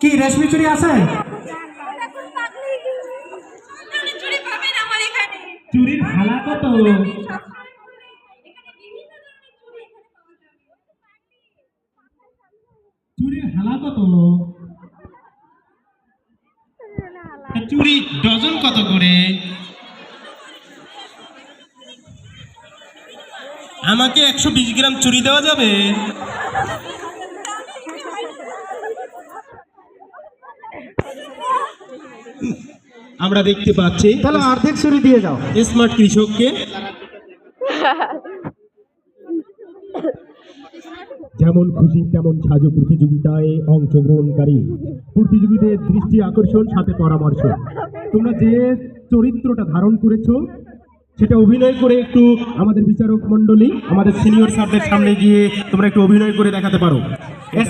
কি, রেশমি চুরি আছে? চুরির ভাড়া কত? চুরির চুরি ডজন কত করে? আমাকে একশো বিশ গ্রাম চুরি দেওয়া যাবে? আমরা দেখতে পাচ্ছি তাহলে অর্ধেক চুরি দিয়ে যাও। স্মার্ট কৃষককে। যেমন খুশি তেমন সাজো প্রতিযোগিতায় অংশগ্রহণকারী। প্রতিযোগীদের দৃষ্টি আকর্ষণ সাথে পরামর্শ। তোমরা যে চরিত্রটা ধারণ করেছ সেটা অভিনয় করে একটু আমাদের বিচারক মণ্ডলী আমাদের সিনিয়র স্যারদের সামনে গিয়ে তোমরা একটু অভিনয় করে দেখাতে পারো।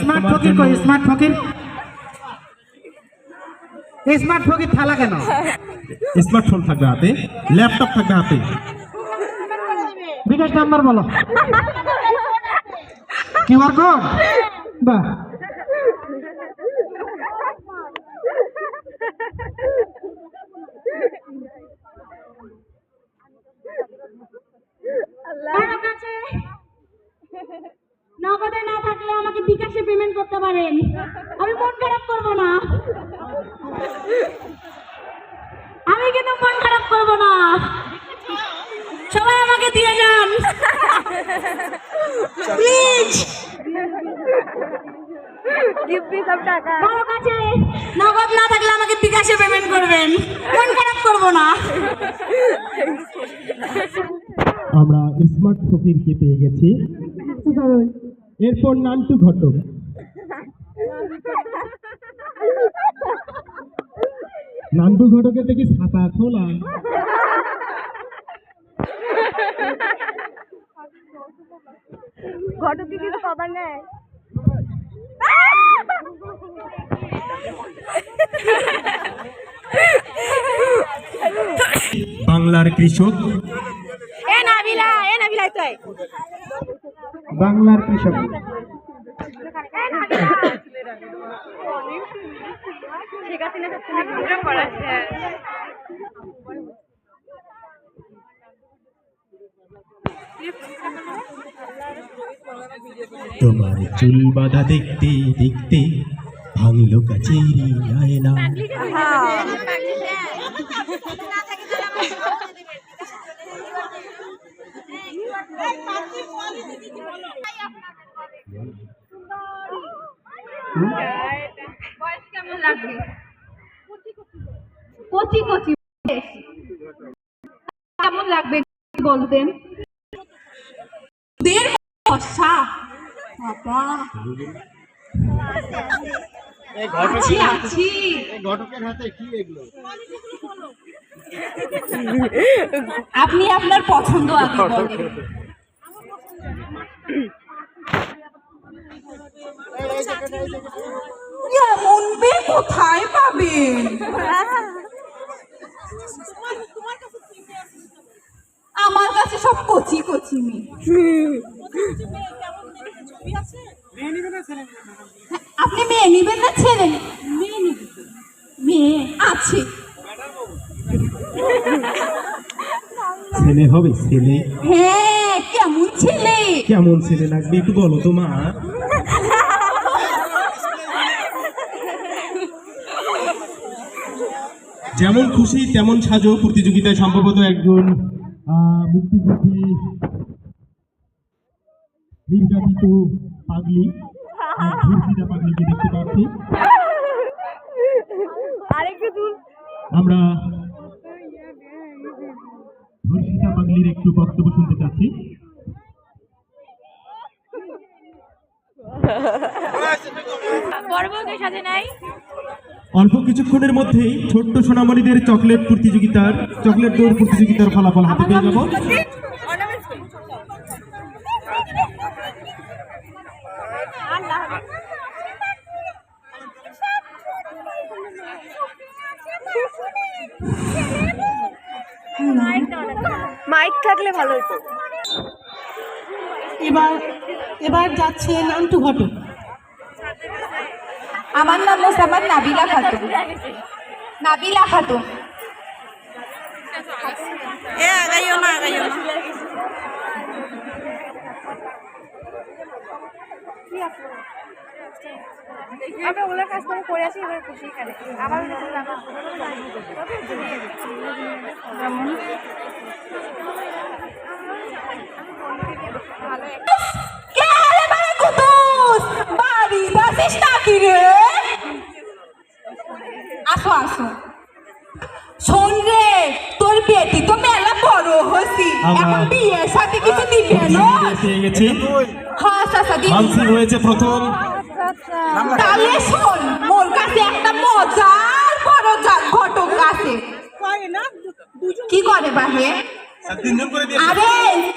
স্মার্ট ফকির স্মার্ট ফকির? স্মার্ট ফকির থালা কেন? স্মার্টফোন থাকবে হাতে ল্যাপটপ থাকবে হাতে। বিকাশ নাম্বার বলো। QR code? বাহ কারও কাছে নগদে না থাকলে আমাকে বিকাশে পেমেন্ট করতে পারেন আমি মন খারাপ করব না আমি কিন্তু মন খারাপ করব না। সবাই আমাকে দিয়ে যান। প্লিজ কারও কাছে নগদ না থাকলে আমাকে বিকাশে পেমেন্ট করবেন। মন খারাপ করব না। আমরা স্মার্ট ফকিরকে পেয়ে গেছি। এরপর নান্টু ঘটক। নান্টু ঘটকের থেকে ছাতা খোলা। ঘটক দিদি তো কথা নেয় বাংলার কৃষক। এ নাবিলা এ নাবিলা তুই বাংলার কৃষক। ঠিক আছে না তুমি করাচ্ছে তোমার চুল বাঁধা দেখতে দেখতে ভাঙলো কাচেরি আয়না। বয়স কচি কচি কেমন লাগবে বলতেন? দেড় বর্ষা বাবা। আছি আছি। ঘটকের হাতে কি এগুলো? আপনি আপনার পছন্দ আগে বলেন। কোথায় পাবেন? আমার কাছে সব কচি কচি মেয়ে। আপনি মেয়ে নিবেন না ছেলে মেয়ে মেয়ে আছে। ছেলে হবে ছেলে। হ্যাঁ কেমন ছেলে? কেমন ছেলে লাগবে একটু বলো তো মা? যেমন খুশি তেমন সাজো প্রতিযোগিতায় সম্ভবত একজন মুক্তিযুদ্ধী নির্যাতিত পাগলি ধর্ষিতা পাগলিকে দেখতে পাচ্ছি। আমরা ধর্ষিতা পাগলির একটু বক্তব্য শুনতে চাচ্ছি। বড় বউকে সাথে নাই? অল্প কিছুক্ষণের মধ্যেই ছোট্ট সোনামণিদের চকলেট প্রতিযোগিতার চকলেট দৌড় প্রতিযোগিতার ফলাফল হাতে পেয়ে যাব। মাইক থাকলে ভালো হতো। এবার এবার যাচ্ছে নান্টু ঘটক। আমার নাম মোসাম্মদ নাবিলা খাতুন। নাবিলা খাতুন। এ আগাইও না আগাইও না। আমরা ওগুলোর কাজ করে করে আসি এবার খুশি এখানে আবার কে পেয়ে গেছি হ্যাঁ হয়েছে প্রথম। তাহলে শোন মোর কাছে একটা মজার বড় ঘটক আছে। কি করে বাহে? দিয়ে আরে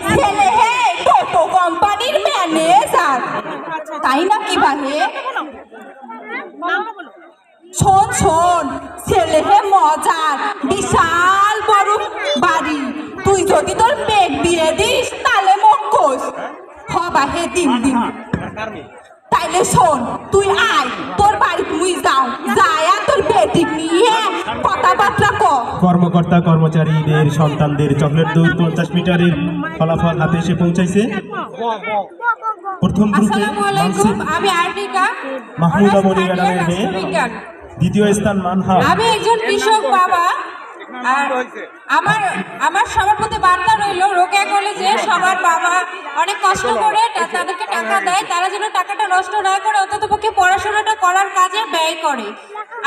ছেলে হে টোটো কোম্পানির ম্যানেজার। তাই না কি বাহে? শোন শোন ছেলে হে মজার বিশাল বড় বাড়ি। তুই যদি তোর পেট বিয়ে দিস হে দিন দিন। তাইলে শোন তুই আয় তোর বাড়ি মুই যাও। যায় তোর বেটি নিয়ে কথাবার্তা কর কর্মকর্তা কর্মচারীদের সন্তানদের চকলেট দৌড় পঞ্চাশ মিটারের ফলাফল হাতে এসে পৌঁছাইছে। প্রথম গ্রুপে আমি আর্টিকা মাহমুদা মনি ম্যাডামের মেয়ে। দ্বিতীয় স্থান মানহা। আমি একজন কৃষক বাবা। আর আমার আমার সবার প্রতি বার্তা রইল রোকেয়া কলেজে সবার বাবা অনেক কষ্ট করে তাদেরকে টাকা দেয় তারা যেন টাকাটা নষ্ট না করে অন্তত পক্ষে পড়াশোনাটা করার কাজে ব্যয় করে।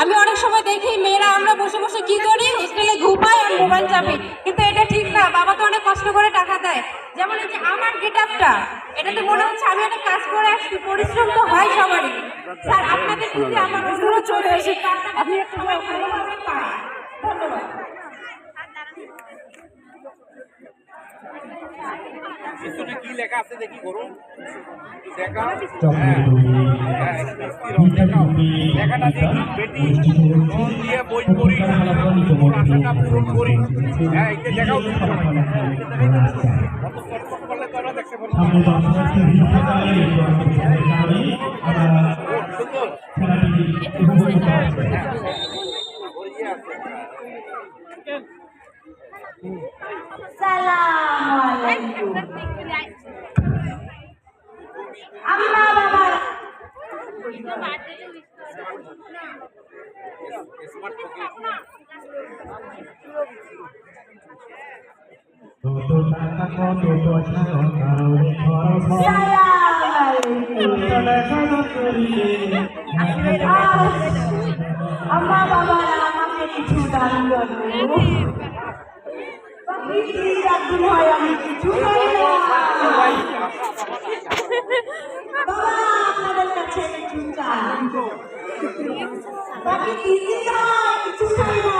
আমি অনেক সময় দেখি মেয়েরা আমরা বসে বসে কি করি? হোস্টেলে ঘুমাই আর মোবাইল চাপি। কিন্তু এটা ঠিক না বাবা তো অনেক কষ্ট করে টাকা দেয়। যেমন যে আমার গেট আপটা এটাতে মনে হচ্ছে আমি অনেক কাজ করে আসছি পরিশ্রম তো হয় সবারই। স্যার আপনাদের আমার চলে এসে আপনি একটু ভালোভাবে চকলেট দিয়ে বই পড়ি। আশাটা পূরণ করি। হ্যাঁ এটা দেখাও করলে তো আমরা দেখতে পাবো আম্মা বাবা কত টাকা কত হয়। আমাকে কিছু দান করো একদিন হয় আমি কিছু করি না। বাবা আপনাদের কাছে কিছু চাই বাকি দিদি চাই কিছু চাই না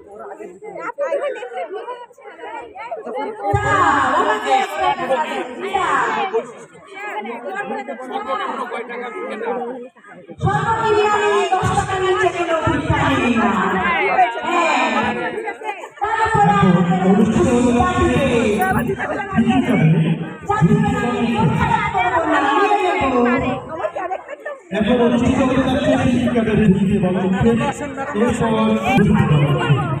এখন অনুষ্ঠিত হতে যাচ্ছে শিক্ষিকাদের ভূমিকা এবং শিক্ষিকাদের এই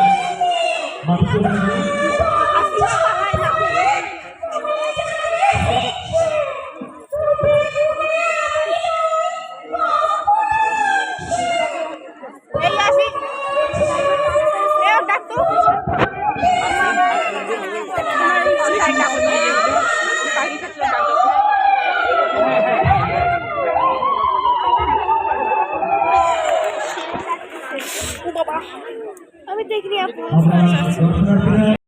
বাবা আমি